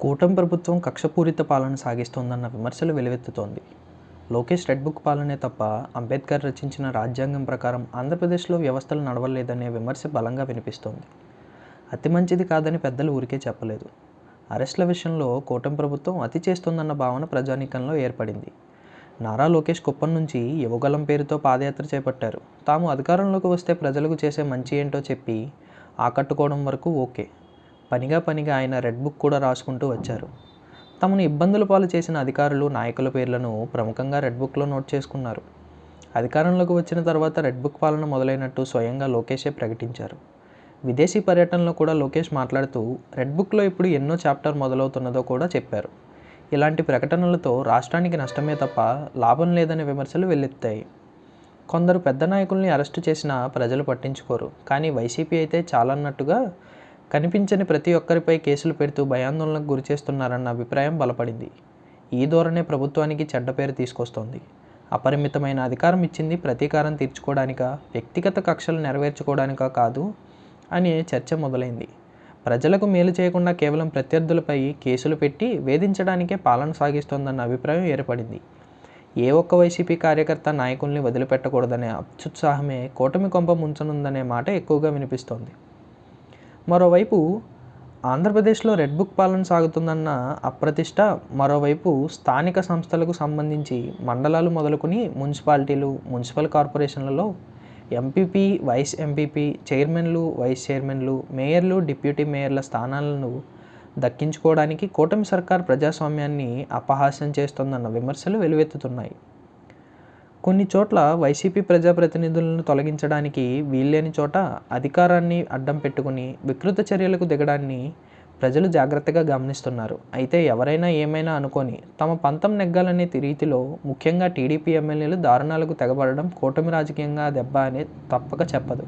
కూటమి ప్రభుత్వం కక్షపూరిత పాలన సాగిస్తోందన్న విమర్శలు వెలువెత్తుతోంది. లోకేష్ రెడ్ బుక్ పాలనే తప్ప అంబేద్కర్ రచించిన రాజ్యాంగం ప్రకారం ఆంధ్రప్రదేశ్లో వ్యవస్థలు నడవలేదనే విమర్శ బలంగా వినిపిస్తోంది. అతి మంచిది కాదని పెద్దలు ఊరికే చెప్పలేదు. అరెస్టుల విషయంలో కూటమి ప్రభుత్వం అతి చేస్తోందన్న భావన ప్రజానీకంలో ఏర్పడింది. నారా లోకేష్ కుప్పం నుంచి యువగలం పేరుతో పాదయాత్ర చేపట్టారు. తాము అధికారంలోకి వస్తే ప్రజలకు చేసే మంచి ఏంటో చెప్పి ఆకట్టుకోవడం వరకు ఓకే. పనిగా పనిగా ఆయన రెడ్ బుక్ కూడా రాసుకుంటూ వచ్చారు. తమను ఇబ్బందుల పాలు చేసిన అధికారులు నాయకుల పేర్లను ప్రముఖంగా రెడ్ బుక్లో నోట్ చేసుకున్నారు. అధికారంలోకి వచ్చిన తర్వాత రెడ్ బుక్ పాలన మొదలైనట్టు స్వయంగా లోకేషే ప్రకటించారు. విదేశీ పర్యటనలో కూడా లోకేష్ మాట్లాడుతూ రెడ్ బుక్లో ఇప్పుడు ఎన్నో చాప్టర్ మొదలవుతున్నదో కూడా చెప్పారు. ఇలాంటి ప్రకటనలతో రాష్ట్రానికి నష్టమే తప్ప లాభం లేదనే విమర్శలు వెల్లెత్తాయి. కొందరు పెద్ద నాయకుల్ని అరెస్టు చేసినా ప్రజలు పట్టించుకోరు. కానీ వైసీపీ అయితే చాలన్నట్టుగా కనిపించని ప్రతి ఒక్కరిపై కేసులు పెడుతూ భయాందోళనకు గురిచేస్తున్నారన్న అభిప్రాయం బలపడింది. ఈ ధోరణే ప్రభుత్వానికి చెడ్డ పేరు తీసుకొస్తోంది. అపరిమితమైన అధికారం ఇచ్చింది ప్రతీకారం తీర్చుకోవడానికా వ్యక్తిగత కక్షలు నెరవేర్చుకోవడానికా కాదు అనే చర్చ మొదలైంది. ప్రజలకు మేలు చేయకుండా కేవలం ప్రత్యర్థులపై కేసులు పెట్టి వేధించడానికే పాలన సాగిస్తోందన్న అభిప్రాయం ఏర్పడింది. ఏ ఒక్క వైసీపీ కార్యకర్త నాయకుల్ని వదిలిపెట్టకూడదనే అత్యుత్సాహమే కూటమి కొంప ముంచనుందనే మాట ఎక్కువగా వినిపిస్తోంది. మరోవైపు ఆంధ్రప్రదేశ్లో రెడ్ బుక్ పాలన సాగుతుందన్న అప్రతిష్ట మరోవైపు స్థానిక సంస్థలకు సంబంధించి మండలాలు మొదలుకొని మున్సిపాలిటీలు మున్సిపల్ కార్పొరేషన్లలో ఎంపీపీ వైస్ ఎంపీపీ చైర్మన్లు వైస్ చైర్మన్లు మేయర్లు డిప్యూటీ మేయర్ల స్థానాలను దక్కించుకోవడానికి కూటమి సర్కార్ ప్రజాస్వామ్యాన్ని అపహాస్యం చేస్తోందన్న విమర్శలు వెలువెత్తుతున్నాయి. కొన్ని చోట్ల వైసీపీ ప్రజాప్రతినిధులను తొలగించడానికి వీల్లేని చోట అధికారాన్ని అడ్డం పెట్టుకుని వికృత చర్యలకు దిగడాన్ని ప్రజలు జాగ్రత్తగా గమనిస్తున్నారు. అయితే ఎవరైనా ఏమైనా అనుకొని తమ పంతం నెగ్గాలనే రీతిలో ముఖ్యంగా టీడీపీ ఎమ్మెల్యేలు దారుణాలకు తెగబడడం కూటమి రాజకీయంగా దెబ్బ అనే తప్పక చెప్పదు.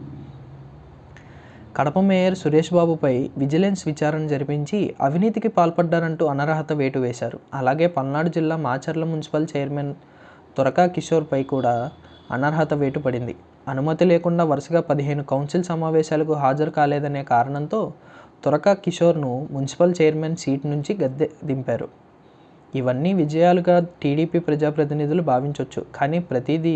కడప మేయర్ సురేష్ బాబుపై విజిలెన్స్ విచారణ జరిపించి అవినీతికి పాల్పడ్డారంటూ అనర్హత వేటు వేశారు. అలాగే పల్నాడు జిల్లా మాచర్ల మున్సిపల్ చైర్మన్ త్వరగా కిషోర్పై కూడా అనర్హత వేటు పడింది అనుమతి లేకుండా వరుసగా పదిహేను కౌన్సిల్ సమావేశాలకు హాజరు కాలేదనే కారణంతో త్వరగా కిషోర్ను మున్సిపల్ చైర్మన్ సీట్ నుంచి గద్దె దింపారు. ఇవన్నీ విజయాలుగా టీడీపీ ప్రజాప్రతినిధులు భావించవచ్చు కానీ ప్రతిదీ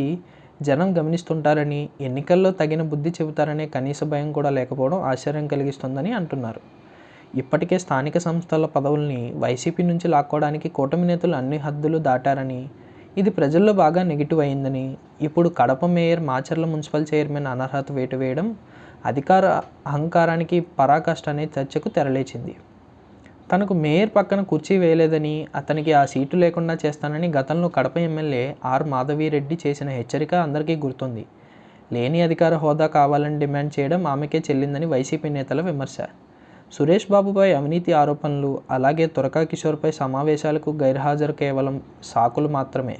జనం గమనిస్తుంటారని ఎన్నికల్లో తగిన బుద్ధి చెబుతారనే కనీస భయం కూడా లేకపోవడం ఆశ్చర్యం కలిగిస్తుందని అంటున్నారు. ఇప్పటికే స్థానిక సంస్థల పదవుల్ని వైసీపీ నుంచి లాక్కోవడానికి కూటమి నేతలు అన్ని హద్దులు దాటారని ఇది ప్రజల్లో బాగా నెగిటివ్ అయిందని. ఇప్పుడు Kadapa mayor Macherla municipal chairman అనర్హత వేటు వేయడం అధికార అహంకారానికి పరాకాష్ట అనే చర్చకు తెరలేచింది. తనకు మేయర్ పక్కన కుర్చీ వేయలేదని అతనికి ఆ సీటు లేకుండా చేస్తానని గతంలో కడప ఎమ్మెల్యే ఆర్ మాధవీరెడ్డి చేసిన హెచ్చరిక అందరికీ గుర్తుంది. లేని అధికార హోదా కావాలని డిమాండ్ చేయడం ఆమెకే చెల్లిందని వైసీపీ నేతల విమర్శ. సురేష్ బాబుపై అవినీతి ఆరోపణలు అలాగే తురకా కిషోర్పై సమావేశాలకు గైర్హాజరు కేవలం సాకులు మాత్రమే.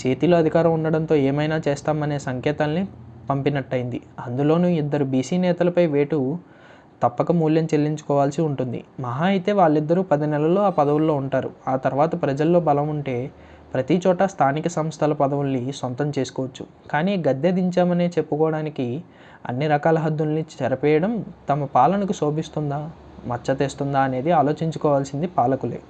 చేతిలో అధికారం ఉండడంతో ఏమైనా చేస్తామనే సంకేతాల్ని పంపినట్టయింది. అందులోనూ ఇద్దరు బీసీ నేతలపై వేటు తప్పక మూల్యం చెల్లించుకోవాల్సి ఉంటుంది. మహా అయితే వాళ్ళిద్దరూ పది నెలల్లో ఆ పదవుల్లో ఉంటారు. ఆ తర్వాత ప్రజల్లో బలం ఉంటే ప్రతి చోట స్థానిక సంస్థల పదవుల్ని సొంతం చేసుకోవచ్చు. కానీ గద్దె దించామనే చెప్పుకోవడానికి అన్ని రకాల హద్దుల్ని చెరపేయడం తమ పాలనకు శోభిస్తుందా మచ్చ తెస్తుందా అనేది ఆలోచించుకోవాల్సింది పాలకులే.